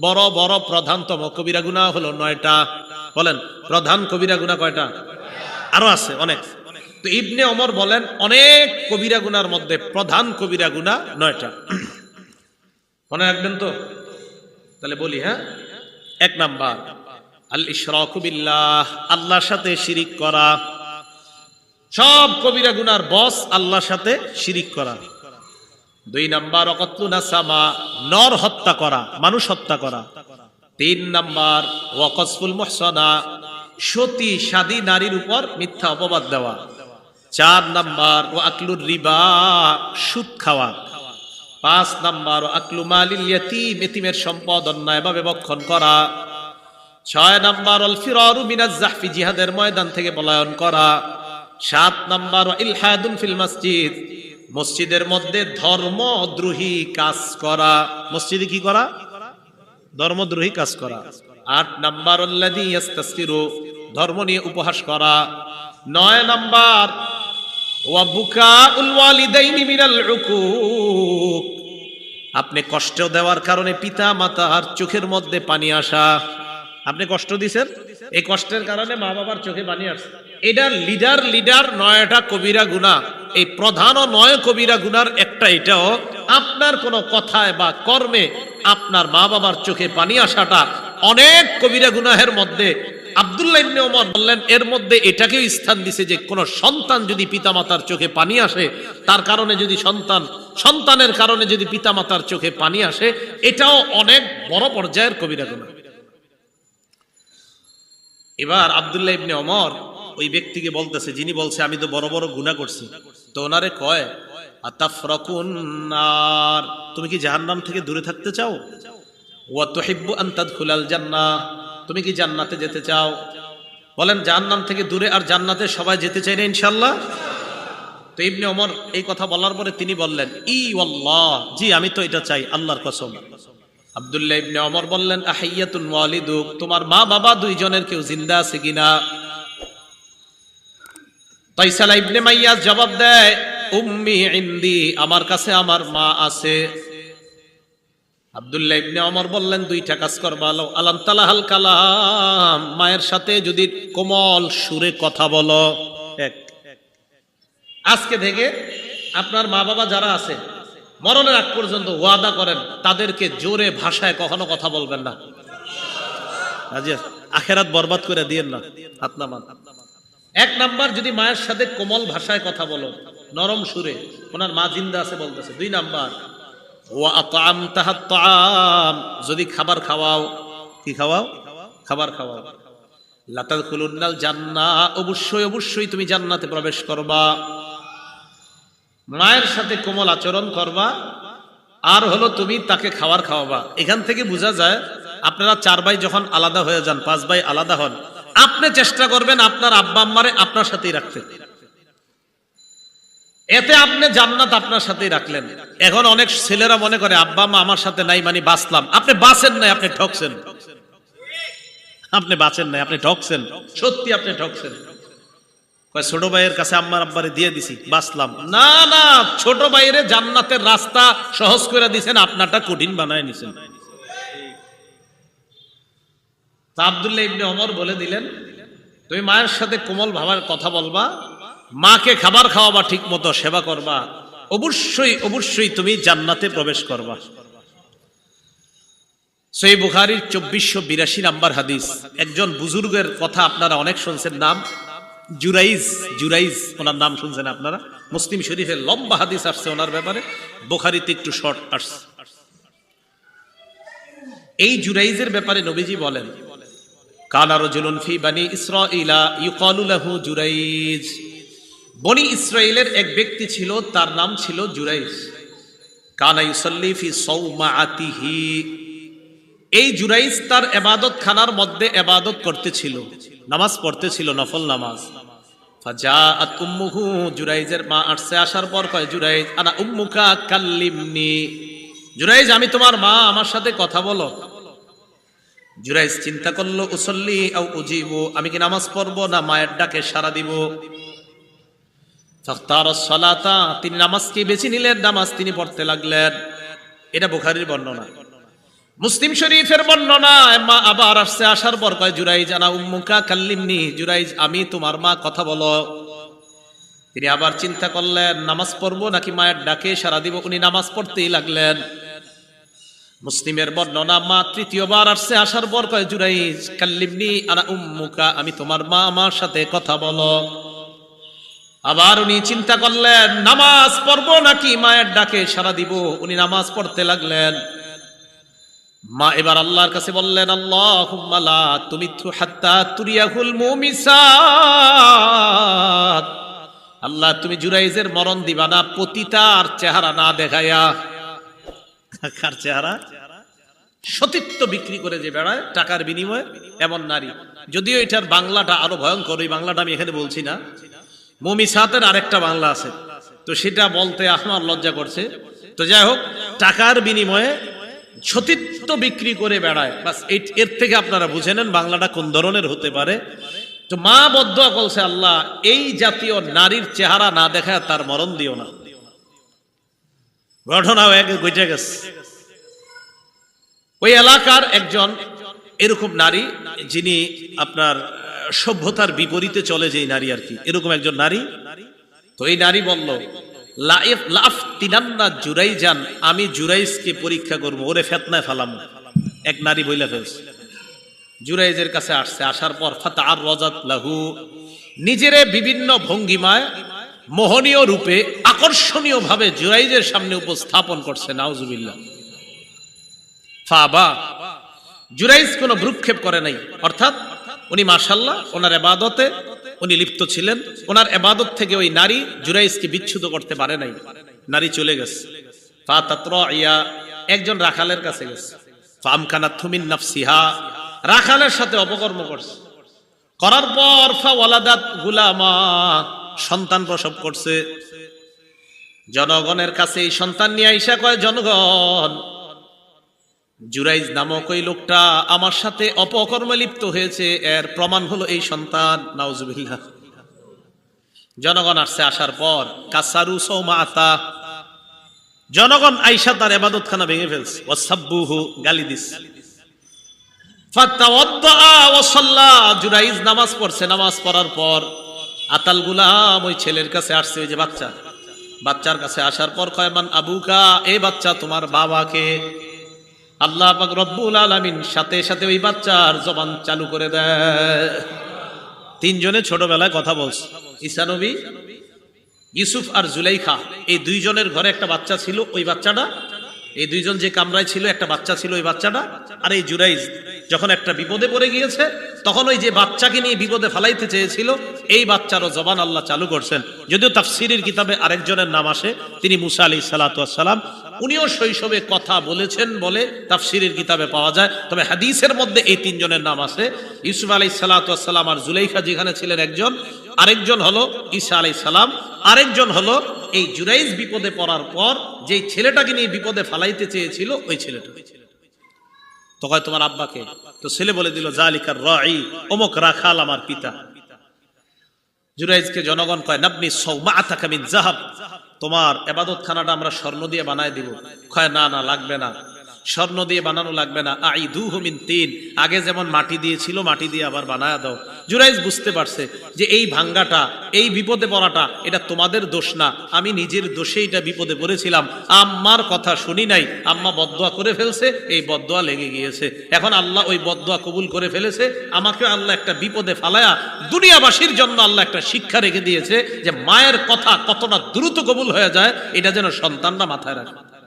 বড় বড় প্রধানতম। কবিরা গুণা হলো নয়টা। বলেন, প্রধান কবিরা গুণা কয়টা? আরও আছে, অনেক। তো ইবনে অমর বলেন, অনেক কবিরা গুনার মধ্যে প্রধান কবিরা গুণা নয়টা। মনে রাখবেন তো? তাহলে বলি হ্যাঁ? এক নাম্বার, আল ইশরাকু বিল্লাহ, আল্লাহর সাথে শিরিক করা। সব কবিরা গুনার বস আল্লাহর সাথে শিরিক করা। দুই নাম্বার নাসামা, নর হত্যা করা, মানুষ হত্যা করা। তিন নাম্বার, ওয়াকসফুল মুহসানা, সতী সাদী নারীর উপর মিথ্যা অপবাদ দেওয়া। চার নাম্বার ও আকলুর রিবা, সুদ খাওয়া। পাঁচ নাম্বার ও আকলু মালিল ইয়াতিম, এতিমের সম্পদ অন্যায়ভাবে বক্ষণ করা। ছয় নাম্বার অল ফিরারু মিনাজ জাহফি, জিহাদের ময়দান থেকে পলায়ন করা। সাত নাম্বার ও ইলহাদুন ফিল মসজিদ মসজিদের মধ্যে ধর্মদ্রোহী কাজ করা। মসজিদে কি করা? ধর্মদ্রোহী কাজ করা। আট নাম্বার ধর্ম নিয়ে উপহাস করা। নয় নাম্বার আপনি কষ্ট দেওয়ার কারণে পিতা মাতার চোখের মধ্যে পানি আসা। আপনি কষ্ট দিছেন? এই কষ্টের কারণে মা বাবার চোখে পানি আসছে এটা লিডার লিডার, নয়টা কবিরা গুণা এই প্রধান নয় কবিরা গুনার একটা এটাও আপনার কোনো কথায় বা কর্মে আপনার মা বাবার চোখে পানি আসাটা অনেক কবিরা গুনাহের মধ্যে। আব্দুল্লাহ ইবনে ওমর বললেন, এর মধ্যে এটাকেও স্থান দিছে যে সন্তান যদি পিতামাতার চোখে পানি আসে, তার কারণে যদি সন্তান, সন্তানের কারণে যদি পিতামাতার চোখে পানি আসে, এটাও অনেক বড় পর্যায়ের কবিরা এবার আব্দুল্লাহ ইবনে ওমর ওই ব্যক্তিকে বলতেছে, যিনি বলছে, আমি তো বড় বড় গুনাহ করছি। তো ওনারে কয় নার। তুমি কি জাহান্নাম থেকে দূরে থাকতে চাও? ওয়া তুহিব্বু আন তাদখুলাল জান্নাহ। তুমি কি জান্নাতে যেতে চাও? বলেন, জাহান্নাম থেকে দূরে আর জান্নাতে সবাই যেতে চাই না ইনশাল্লাহ তো ইবনে ওমর এই কথা বলার পরে তিনি বললেন, ই আল্লাহ জি, আমি তো এটা চাই, আল্লাহর কসম। আব্দুল্লাহ ইবনে ওমর বললেন, আহাইয়াতুন ওয়ালিদুক, তোমার মা বাবা দুইজনের কেউ জিন্দা আছে কিনা? তাইসালা ইবনে মাইয়াজ জবাব দেয়, উম্মি ইন্দি, আমার কাছে আমার মা আছে। আব্দুল্লাহ ইবনে ওমর বললেন, দুইটা কাজ করবা আলো আলাম তালাহাল কালাম, মায়ের সাথে যদি কোমল সুরে কথা বলো। এক। আজকে থেকে আপনার মা বাবা যারা আছে, মরণের আগ পর্যন্ত ওয়াদা করেন, তাদেরকে জোরে ভাষায় কখনো কথা বলবেন না। আখেরাত বরবাদ করে দিয়েন না, হাত নামান। এক নাম্বার, যদি মায়ের সাথে কোমল ভাষায় কথা বলো, নরম সুরে, ওনার মা জিন্দা আছে বলতেছে। দুই নাম্বার যদি খাবার খাওয়াও, কি খাওয়াও? খাবার খাওয়াও। লাতাল খুলুন্নাল জান্না, অবশ্যই অবশ্যই তুমি জান্নাতে প্রবেশ করবা। মায়ের সাথে কোমল আচরণ করবা। আর হলো তুমি তাকে খাবার খাওয়াবা। এখান থেকে বোঝা যায়, আপনারা চার ভাই যখন আলাদা হয়ে যান, পাঁচ ভাই আলাদা হন আপনি চেষ্টা করবেন আপনার আব্বা আম্মারে আপনার সাথেই রাখতে। এতে আপনি জান্নাত আপনার সাথেই রাখলেন। এখন অনেক ছেলেরা মনে করে, আব্বা মা আমার সাথে নাই মানে বাঁচলাম। আপনি বাঁচেন নাই, আপনি ঠকছেন। আপনি বাঁচেন নাই, আপনি ঠকছেন। সত্যি আপনি ঠকছেন। ছোট ভাইয়ের কাছে আম্মার আব্বারে দিয়ে দিছি, বাঁচলাম। না না, ছোট ভাইয়ের জান্নাতের রাস্তা সহজ করে দিছেন, আপনারটা কঠিন বানায় নিছেন। তা আব্দুল্লাহ ইবনে ওমর বলে দিলেন, তুমি মায়ের সাথে কোমল ভাবার কথা বলবা, মাকে খাবার খাওয়াবা ঠিক মতো সেবা করবা, অবশ্যই অবশ্যই তুমি জান্নাতে প্রবেশ করবা। সই বুখারির চব্বিশশো বিরাশি নাম্বার হাদিস, একজন বুজুর্গের কথা আপনারা অনেক শুনছেন নাম, জুরাইজ জুরাইজ, ওনার নাম শুনছেন আপনারা? মুসলিম শরীফের লম্বা হাদিস আসছে ওনার ব্যাপারে, বুখারিতে একটু শর্ট আসছে। এই জুরাইজের ব্যাপারে নবীজি বলেন কানা ফি জুরাইজ। বনি এক ব্যক্তি ছিল, তার নাম ছিল জুরাইজ। কানা ইউসাল্লি ফি সৌমাআতিহি। এই জুরাইজ তার এবাদত খানার মধ্যে এবাদত করতেছিল, নামাজ পড়তেছিল, নফল নামাজ। জুরাইজের মা আসছে, আসার পর জুরাইজ, আনা উম্মুকা জুরাইজ, আমি তোমার মা, আমার সাথে কথা বলো। জুরাইজ চিন্তা করল, উসল্লি আও উজিবু, আমি কি নামাজ পড়ব না মায়ের ডাকে সারা দিব? সলাতা তিনি নামাজকে বেছে নিলেন? নামাজ তিনি পড়তে লাগলেন। এটা বুখারীর বর্ণনা। মুসলিম শরীফের বর্ণনা, মা আবার আসছে আসার পর কয় জুরাই জানা উম্মুকা কাল্লিমনি জুরাই আমি তোমার মা, কথা বলো। তিনি আবার চিন্তা করলেন, নামাজ পড়ব নাকি মায়ের ডাকে সারা দিব? উনি নামাজ পড়তেই লাগলেন। মুসলিমের বর্ণনা, মা তৃতীয়বার আসছে, আসার পর কয় জুরাই কাল্লিমনি আনা উম্মুকা, আমি তোমার মা আমার সাথে কথা বলো। আবার উনি চিন্তা করলেন, নামাজ পড়ব নাকি মায়ের ডাকে সারা দিব? উনি নামাজ পড়তে লাগলেন। মা এবার আল্লাহর কাছে বললেন আল্লাহ তুমি হাত্তা তুরিয়াহুল মুমিসাত। আল্লাহ, তুমি জুরাইজের মরণ দিবা না, পতিতার চেহারা না দেখাইয়া কার চেহারা, সতীত্ব বিক্রি করে যে বেড়ায়, টাকার বিনিময়ে এমন নারী। যদিও এটার বাংলাটা আরও ভয়ঙ্কর ওই বাংলাটা আমি এখানে বলছি না। মমি মমিসাতের আরেকটা বাংলা আছে। তো সেটা বলতে আমার লজ্জা করছে। তো যাই হোক, টাকার বিনিময়ে সতীত্ব বিক্রি করে বেড়ায়। বাসের থেকে আপনারা বুঝে নেন বাংলাটা কোন ধরনের হতে পারে। তো মা বদ্ধ বলছে, আল্লাহ, এই জাতীয় নারীর চেহারা না দেখায় তার মরণ দিও না। ঘটনাও এক গইটে গেছে। ওই এলাকার একজন এরকম নারী, যিনি আপনার সভ্যতার বিপরীতে চলে যে নারী আর কি, এরকম একজন নারী। তো এই নারী বলল, লাইফ, লাফ তিনান্না জুরাই যান আমি জুরাইজকে পরীক্ষা করব, ওরে ফেতনায় ফেলাম। এক নারী বইলা ফেলছে। জুরাইজের কাছে আসছে, আসার পর ফাতা আর রজাত লাহু। নিজেরে বিভিন্ন ভঙ্গিমায়, মোহনীয় রূপে আকর্ষণীয় ভাবে জুরাইজের সামনে উপস্থাপন করছে, নাউজুবিল্লাহ। ফাবা, জুরাইজ কোনো ভ্রুক্ষেপ করে নাই। অর্থাৎ, উনি মাশাল্লাহ, ওনার এবাদতে উনি লিপ্ত ছিলেন। ওনার এবাদত থেকে ওই নারী জুরাইজকে বিচ্ছুত করতে পারে নাই। নারী চলে গেছে। একজন রাখালের কাছে গেছে। ফামখানা থুমিন নাফসিহা, রাখালের সাথে অপকর্ম করছে। করার পর ফা ওয়ালাদাত গুলামা, সন্তান প্রসব করছে। জনগণের কাছে এই সন্তান নিয়ে আইসা কয়, জনগণ, জুরাইজ নামক ওই লোকটা আমার সাথে অপকর্মে লিপ্ত হয়েছে, এর প্রমাণ হলো এই সন্তান। নাউজুবিল্লাহ। জনগণ আসছে, আসার পর, কাসারু সৌমাতা জনগণ আইসা তার এবাদত খানা ভেঙে ফেলছে। ওয়াসাব্বুহু, গালি দিস। জুরাইজ নামাজ পড়ছে। নামাজ পড়ার পর আতাল গুলাম ওই ছেলের কাছে আসছে, ওই যে বাচ্চা। বাচ্চার কাছে আসার পর কয়মান আবুকা, এ বাচ্চা তোমার বাবাকে। আল্লাহ পাক রব্বুল আলমিন সাথে সাথে ওই বাচ্চার জবান চালু করে দেয়। তিনজনে ছোটবেলায় কথা বলছে। ইসানবী ইউসুফ আর জুলাইখা, এই দুইজনের ঘরে একটা বাচ্চা ছিল, ওই বাচ্চাটা এই দুইজন যে কামরায় ছিল, একটা বাচ্চা ছিল ওই বাচ্চাটা, আর এই জুরাইজ যখন একটা বিপদে পড়ে গিয়েছে, তখন ওই যে বাচ্চাকে নিয়ে বিপদে ফালাইতে চেয়েছিল, এই বাচ্চারও জবান আল্লাহ চালু করছেন। যদিও তাফসিরের কিতাবে আরেকজনের নাম আসে, তিনি মুসা আলী সালাতাম উনিও শৈশবে কথা বলেছেন বলে তাফসিরের কিতাবে পাওয়া যায়, তবে হাদিসের মধ্যে এই তিনজনের নাম আছে ইউসুফ আলী সালাতাম আর জুলাইখা যেখানে ছিলেন একজন, আরেকজন হলো ঈসা আলাই সালাম, আরেকজন হলো এই জুরাইজ বিপদে পড়ার পর যেই ছেলেটাকে নিয়ে বিপদে ফালাইতে চেয়েছিল, ওই ছেলেটা। তো কয় তোমার আব্বাকে? তো ছেলে বলে দিল, জালিকার রাই, অমুক রাখাল আমার পিতা। জুরাইজকে জনগণ কয়, নাবনি সৌমা আতাকামিন জাহাব। তোমার এবাদত খানাটা আমরা স্বর্ণ দিয়ে বানায় দিব। কয়, না না, লাগবে না। স্বর্ণ দিয়ে বানানো লাগবে না। আই দু মিন তিন। আগে যেমন মাটি দিয়েছিল, মাটি দিয়ে আবার বানায় দাও। জুরাইজ বুঝতে পারছে যে এই ভাঙ্গাটা, এই বিপদে পড়াটা, এটা তোমাদের দোষ না। আমি নিজের দোষে এটা বিপদে পড়েছিলাম। আম্মার কথা শুনি নাই। আম্মা বদদোয়া করে ফেলছে, এই বদদোয়া লেগে গিয়েছে। এখন আল্লাহ ওই বদদোয়া কবুল করে ফেলেছে। আমাকে আল্লাহ একটা বিপদে ফালায়া দুনিয়াবাসীর জন্য আল্লাহ একটা শিক্ষা রেখে দিয়েছে যে মায়ের কথা কতটা দ্রুত কবুল হয়ে যায়, এটা যেন সন্তানরা মাথায় রাখে।